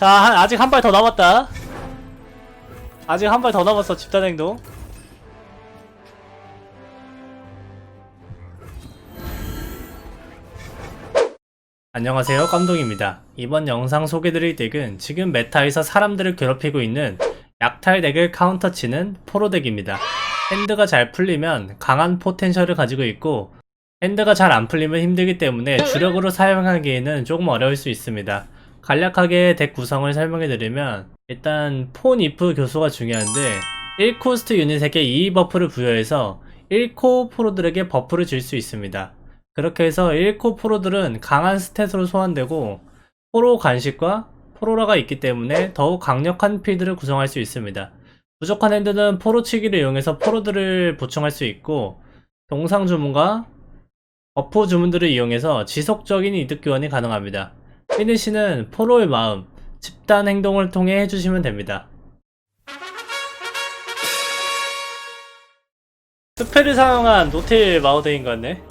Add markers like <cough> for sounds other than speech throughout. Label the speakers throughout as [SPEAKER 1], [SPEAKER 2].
[SPEAKER 1] 자, 한- 아직 한 발 더 남았다. 아직 한 발 더 남았어, 집단 행동. 안녕하세요, 깜동입니다. 이번 영상 소개드릴 덱은 지금 메타에서 사람들을 괴롭히고 있는 약탈 덱을 카운터 치는 포로 덱입니다. 핸드가 잘 풀리면 강한 포텐셜을 가지고 있고 핸드가 잘 안 풀리면 힘들기 때문에 주력으로 사용하기에는 조금 어려울 수 있습니다. 간략하게 덱 구성을 설명해 드리면 일단 폰 이프 교수가 중요한데 1코스트 유닛에게 2 버프를 부여해서 1코 프로들에게 버프를 줄 수 있습니다. 그렇게 해서 1코 프로들은 강한 스탯으로 소환되고 포로 간식과 포로라가 있기 때문에 더욱 강력한 필드를 구성할 수 있습니다. 부족한 핸드는 포로 치기를 이용해서 포로들을 보충할 수 있고 동상 주문과 버프 주문들을 이용해서 지속적인 이득 교환이 가능합니다. 피니시는 포로의 마음, 집단 행동을 통해 해주시면 됩니다. 스펠을 사용한 노틸 마우데인 것 같네.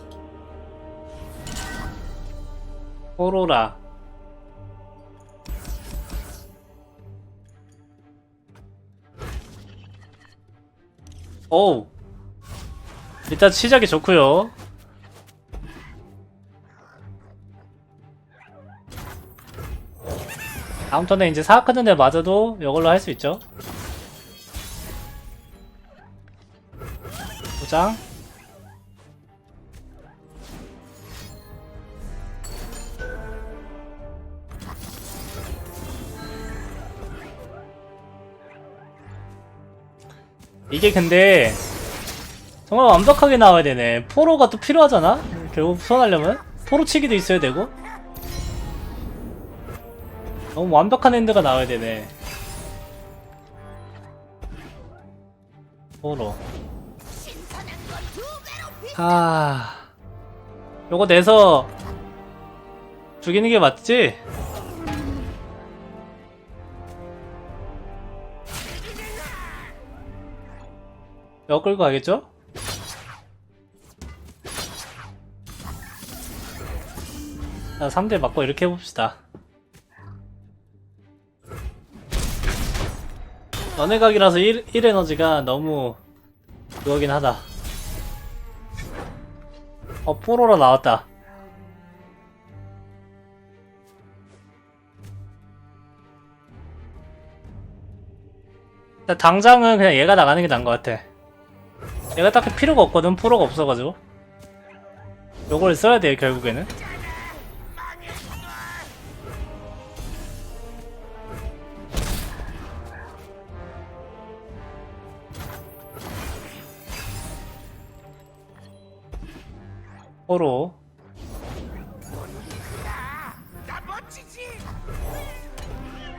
[SPEAKER 1] 포로라. 오우. 일단 시작이 좋고요. 다음 턴에 이제 사악하는 데 맞아도 이걸로 할 수 있죠. 도장. 이게 근데 정말 완벽하게 나와야 되네. 포로가 또 필요하잖아? 결국 소환하려면? 포로 치기도 있어야 되고. 너무 완벽한 핸드가 나와야 되네. 포로. 아. 요거 내서 죽이는 게 맞지? 역 끌고 가겠죠? 자, 3대 맞고 이렇게 해봅시다. 너네 각이라서 1, 1 에너지가 너무 그거긴 하다. 어, 포로로 나왔다. 당장은 그냥 얘가 나가는 게 나은 것 같아. 얘가 딱히 필요가 없거든, 포로가 없어가지고. 요걸 써야 돼요, 결국에는. 포로.
[SPEAKER 2] 나 멋지지?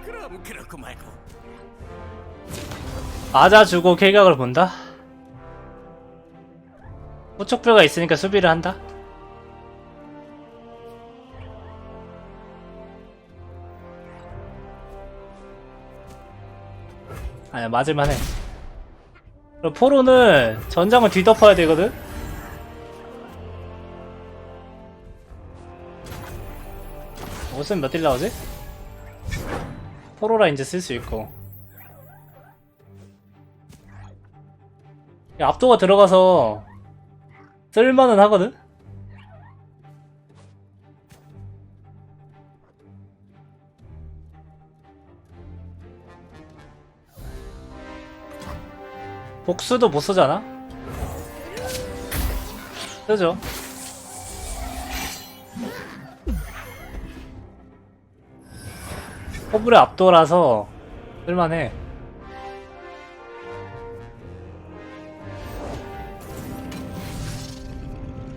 [SPEAKER 2] 그럼 그렇고 말고
[SPEAKER 1] 맞아주고 킬각을 본다? 후촉표가 있으니까 수비를 한다? 아니야 맞을만해 포로는 전장을 뒤덮어야 되거든? 옷은 몇 딜 나오지? 포로라 이제 쓸 수 있고 야, 압도가 들어가서 쓸만은 하거든? 복수도 못 쓰잖아? 쓰죠. 호불의 압도라서 쓸만해.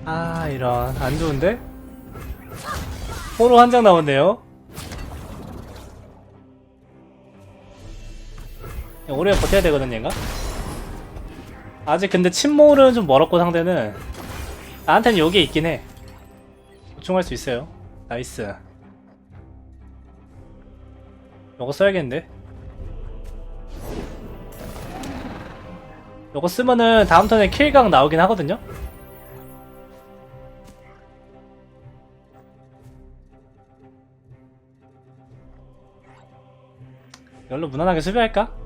[SPEAKER 1] 아 이런 안 좋은데? 포로 한 장 나왔네요. 오래 버텨야 되거든 얘가. 아직 근데 침몰은 좀 멀었고 상대는 나한테는 여기에 있긴 해. 보충할 수 있어요. 나이스. 요거 써야겠는데? 요거 쓰면은 다음 턴에 킬각 나오긴 하거든요? 이걸로 무난하게 수비할까?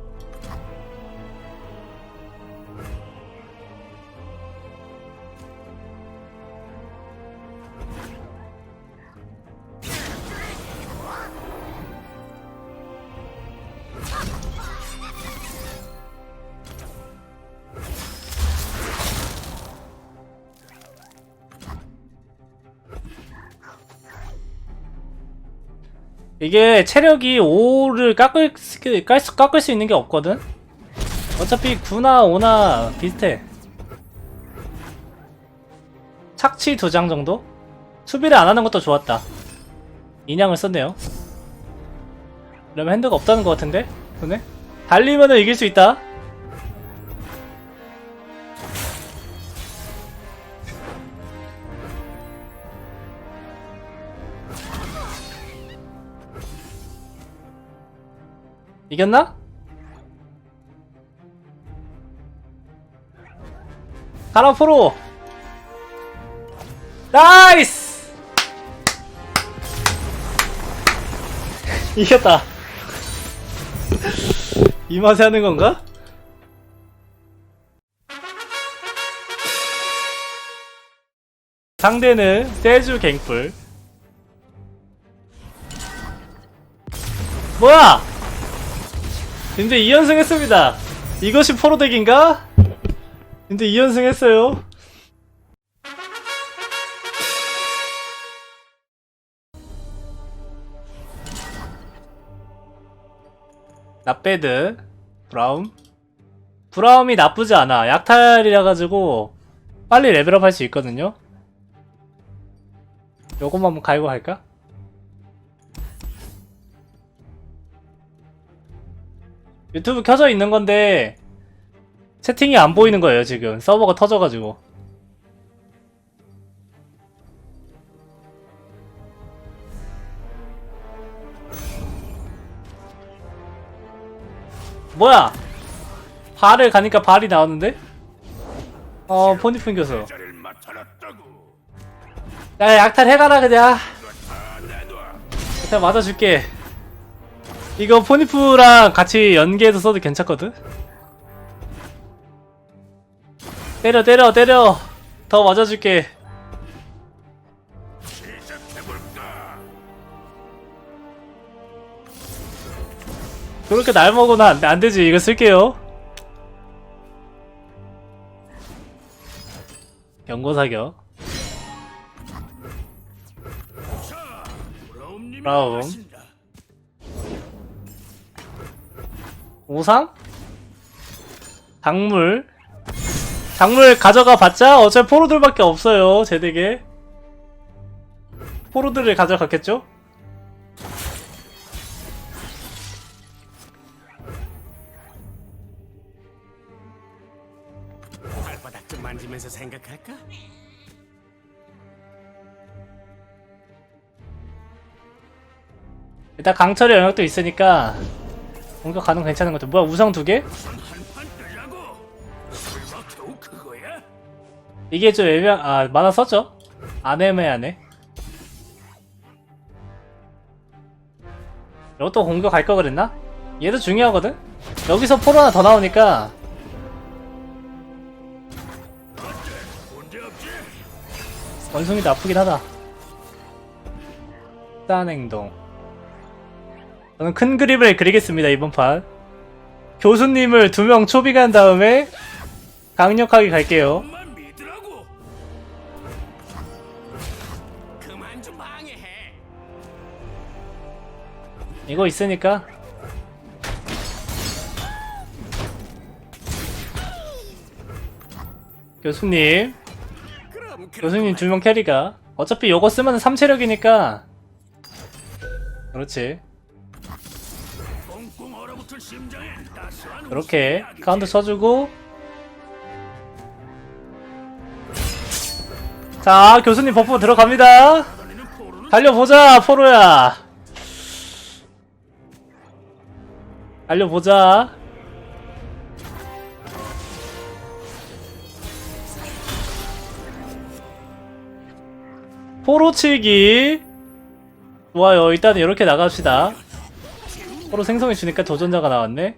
[SPEAKER 1] 이게 체력이 5를 깎을, 수- 깎을, 수, 깎을 수 있는 게 없거든? 어차피 9나 5나 비슷해. 착취 두장 정도? 수비를 안 하는 것도 좋았다. 인양을 썼네요. 그러면 핸드가 없다는 것 같은데? 손에? 달리면은 이길 수 있다. 이겼나? 가라 프로. 나이스! <laughs> 이겼다. <laughs> 이 맛에 하는 건가? 상대는 세주 갱플. 뭐야 근데 2연승 했습니다. 이것이 포로덱인가? 근데 2연승 했어요. 나배드 브라움 브라움이 나쁘지 않아 약탈이라 가지고 빨리 레벨업 할 수 있거든요 요것만 한번 갈고 갈까? 유튜브 켜져 있는 건데 채팅이 안 보이는 거예요 지금 서버가 터져가지고 뭐야 발을 가니까 발이 나왔는데? 어 포니 풍겨서
[SPEAKER 2] 자리를 맡아놨다고.
[SPEAKER 1] 야 약탈 해가라 그냥. 일단 맞아줄게. 이거 포니프랑 같이 연계해서 써도 괜찮거든? 때려, 때려, 때려. 더 맞아줄게. 그렇게 날 먹으면 안, 안 되지. 이거 쓸게요. 경고 사격.
[SPEAKER 2] 브라움
[SPEAKER 1] 오상? 작물. 작물 가져가 봤자 어차피 포로들밖에 없어요. 제 덱에. 포로들을 가져갔겠죠?
[SPEAKER 2] 발바닥 좀 만지면서 생각할까?
[SPEAKER 1] 일단 강철의 영역도 있으니까 공격 가능 괜찮은 것 같아. 뭐야 우상 두 개? 이게 좀 애매한 아 만화 썼죠? 안 애매하네. 이것도 공격 갈 거 그랬나? 얘도 중요하거든? 여기서 포로 하나 더 나오니까
[SPEAKER 2] 문제 없지?
[SPEAKER 1] 원숭이 나쁘긴 하다. 싼 행동. 저는 큰 그림을 그리겠습니다 이번 판. 교수님을 두 명 초비간 다음에 강력하게 갈게요. 이거 있으니까. 교수님. 교수님 두 명 캐리가. 어차피 이거 쓰면 3체력이니까. 그렇지
[SPEAKER 2] 웃음이
[SPEAKER 1] 카운트 쳐주고. 자 교수님 버프 들어갑니다. 달려보자 포로야. 달려보자. 포로 치기. 좋아요. 일단 이렇게 나갑시다 서로 생성해 주니까 도전자가 나왔네.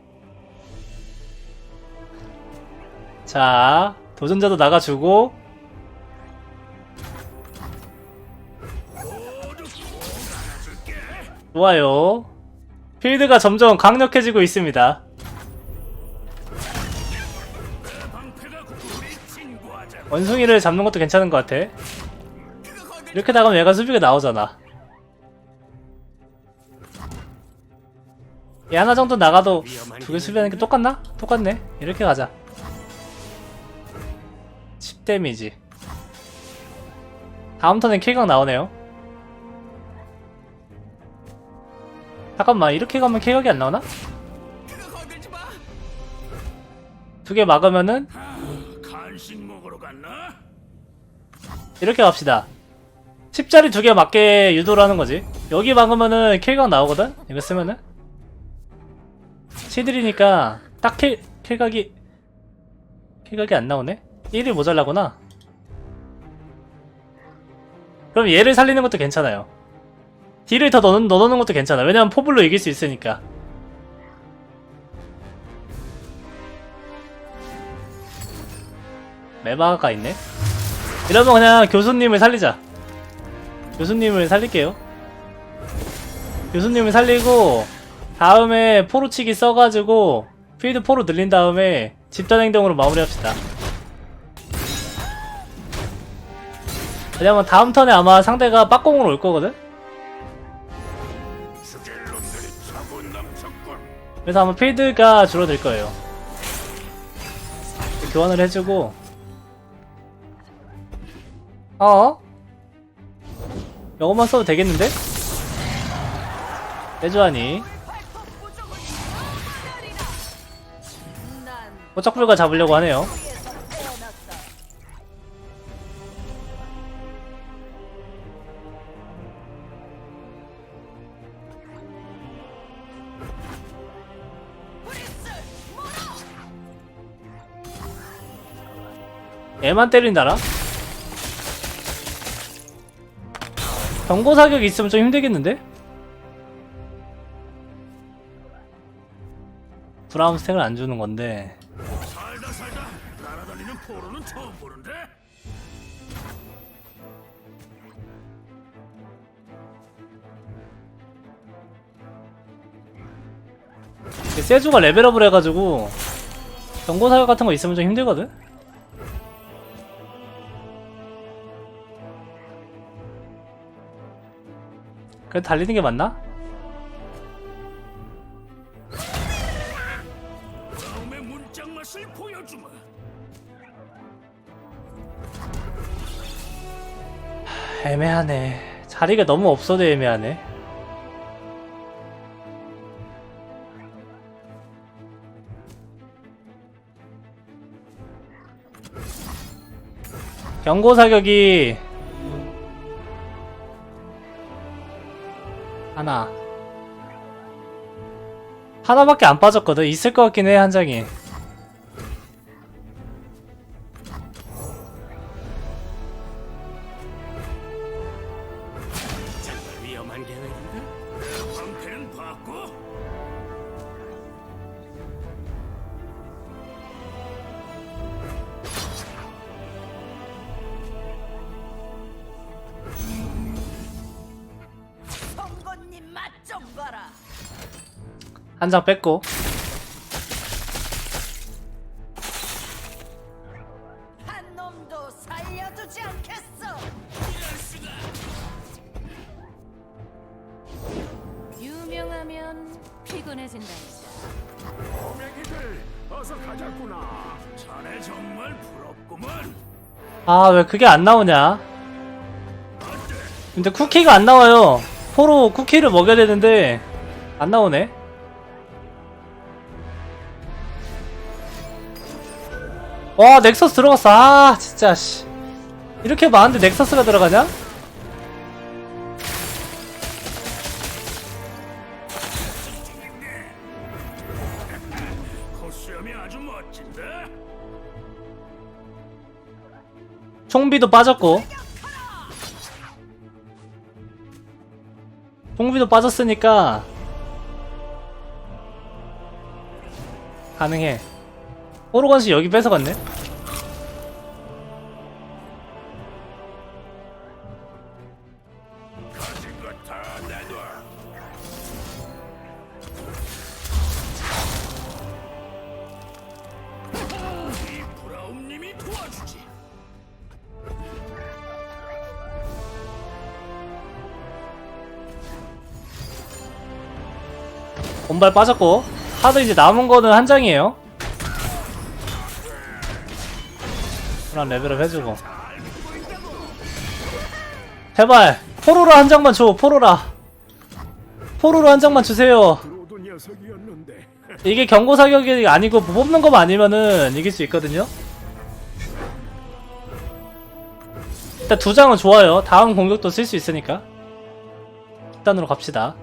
[SPEAKER 1] 자, 도전자도 나가주고 좋아요. 필드가 점점 강력해지고 있습니다. 원숭이를 잡는 것도 괜찮은 것 같아. 이렇게 나가면 얘가 수비가 나오잖아. 얘 하나 정도 나가도 두 개 수비하는 게 똑같나? 똑같네. 이렇게 가자. 10 데미지. 다음 턴엔 킬각 나오네요. 잠깐만, 이렇게 가면 킬각이 안 나오나? 두 개 막으면은? 이렇게 갑시다. 10짜리 두 개 맞게 유도를 하는 거지. 여기 막으면은 킬각 나오거든? 이거 쓰면은. 시들이니까 딱 킬, 킬각이, 킬각이 안 나오네? 1이 모자라구나. 그럼 얘를 살리는 것도 괜찮아요. 딜을 더 넣는, 넣어놓는 것도 괜찮아. 왜냐면 포블로 이길 수 있으니까. 메바가 있네? 이러면 그냥 교수님을 살리자. 교수님을 살릴게요. 교수님을 살리고 다음에 포로치기 써가지고 필드 포로 늘린 다음에 집단 행동으로 마무리합시다. 왜냐면 다음 턴에 아마 상대가 빡공으로 올 거거든? 그래서 아마 필드가 줄어들 거예요. 교환을 해주고 어? 이것만 써도 되겠는데? 내주하니
[SPEAKER 3] 난
[SPEAKER 1] 꼬짝불가 잡으려고 하네요. 얘만 때린다라? 경고 사격이 있으면 좀 힘들겠는데? 브라움 스택을 안 주는 건데
[SPEAKER 2] 처음 보는데.
[SPEAKER 1] 세주가 레벨업을 해가지고 경고 사격 같은 거 있으면 좀 힘들거든? 그래 달리는 게 맞나? 애매하네. 자리가 너무 없어도 애매하네. 경고 사격이 하나. 하나밖에 안 빠졌거든. 있을 것 같긴 해 한 장이
[SPEAKER 2] 한
[SPEAKER 1] 장 뺐고
[SPEAKER 3] 한 놈도 살려두지 않겠어.
[SPEAKER 4] 유명하면 피곤해진다니까.
[SPEAKER 2] 꼬맹이들 어서 가자꾸나. 자네 정말 부럽구만.
[SPEAKER 1] 아왜 그게 안 나오냐 근데 쿠키가 안 나와요 포로 쿠키를 먹여야 되는데 안 나오네 와 넥서스 들어갔어. 아 진짜 씨. 이렇게 많은데 넥서스가 들어가냐? 총비도 빠졌고. 총비도 빠졌으니까 가능해 포로건씨 여기 뺏어갔네. 본발 빠졌고 카드 이제 남은 거는 한 장이에요 그럼 레벨업 해주고. 제발 포로라 한 장만 줘 포로라. 포로라 한 장만 주세요. 이게 경고 사격이 아니고 뽑는 거만 아니면은 이길 수 있거든요? 일단 두 장은 좋아요. 다음 공격도 쓸 수 있으니까. 일단으로 갑시다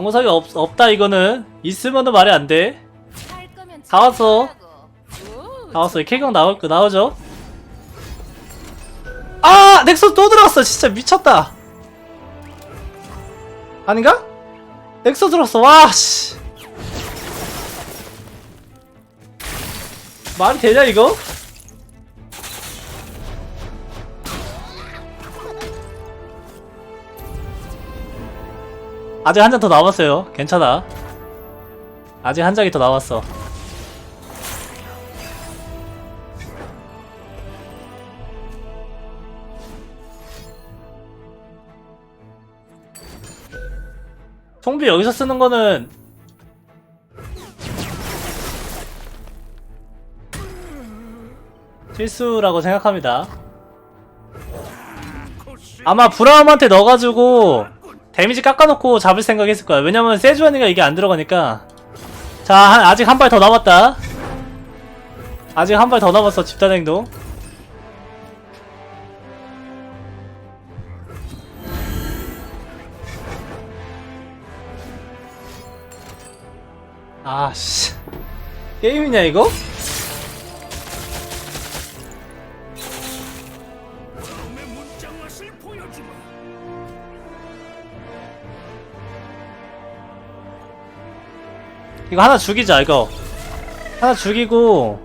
[SPEAKER 1] 경고 사격 없, 없다 이거는 있으면은 말이 안돼 다 왔어.
[SPEAKER 4] 오,
[SPEAKER 1] 나왔어. K강 나올 거 나오죠? 아! 넥서스 또 들어왔어. 진짜 미쳤다. 아닌가? 넥서스 들어왔어. 와, 씨. 말이 되냐, 이거? 아직 한장더 남았어요. 괜찮아. 아직 한 장이 더 남았어. 총비 여기서 쓰는 거는 실수라고 생각합니다. 아마 브라움한테 넣어가지고 데미지 깎아놓고 잡을 생각했을 거야. 왜냐면 세주안이가 이게 안 들어가니까. 자, 한- 아직 한 발 더 남았다. 아직 한 발 더 남았어, 집단 행동. 아, 씨. 게임이냐, 이거? 이거 하나 죽이자 이거. 하나 죽이고.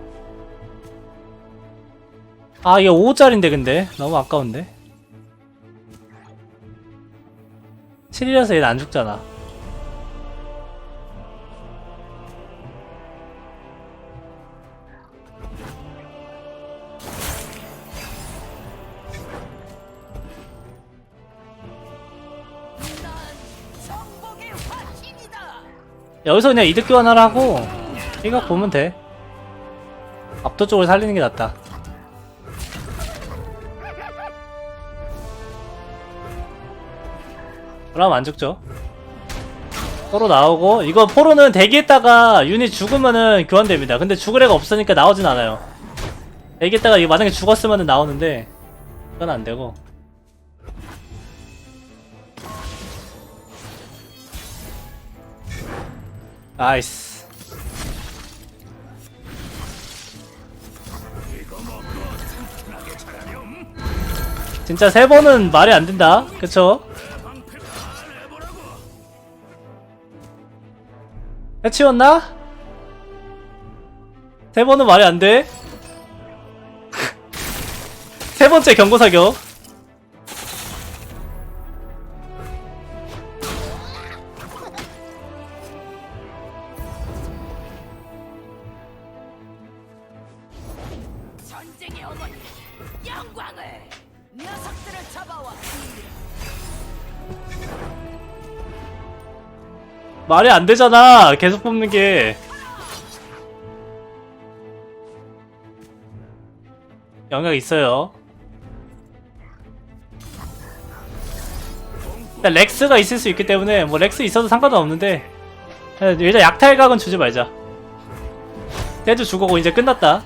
[SPEAKER 1] 아 이게 5짜린데 근데. 너무 아까운데. 7이라서 얘는 안 죽잖아 여기서 그냥 이득 교환을 하고 이거 보면 돼. 압도적으로 살리는 게 낫다. 그럼 안 죽죠. 포로 나오고 이거 포로는 대기했다가 유닛 죽으면은 교환됩니다. 근데 죽을 애가 없으니까 나오진 않아요. 대기했다가 이거 만약에 죽었으면은 나오는데 그건 안 되고 나이스. 진짜 세 번은 말이 안 된다 그쵸? 해치웠나? 세 번은 말이 안 돼. <laughs> 세 번째 경고 사격. 말이 안 되잖아. 계속 뽑는 게. 영향 있어요. 일단 렉스가 있을 수 있기 때문에 뭐 렉스 있어도 상관은 없는데 일단 약탈각은 주지 말자. 세주 죽어고 이제 끝났다.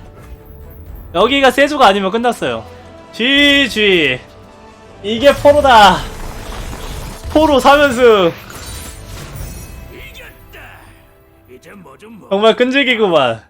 [SPEAKER 1] 여기가 세주가 아니면 끝났어요. GG. 이게 포로다. 포로 3연승. 정말 끈질기구만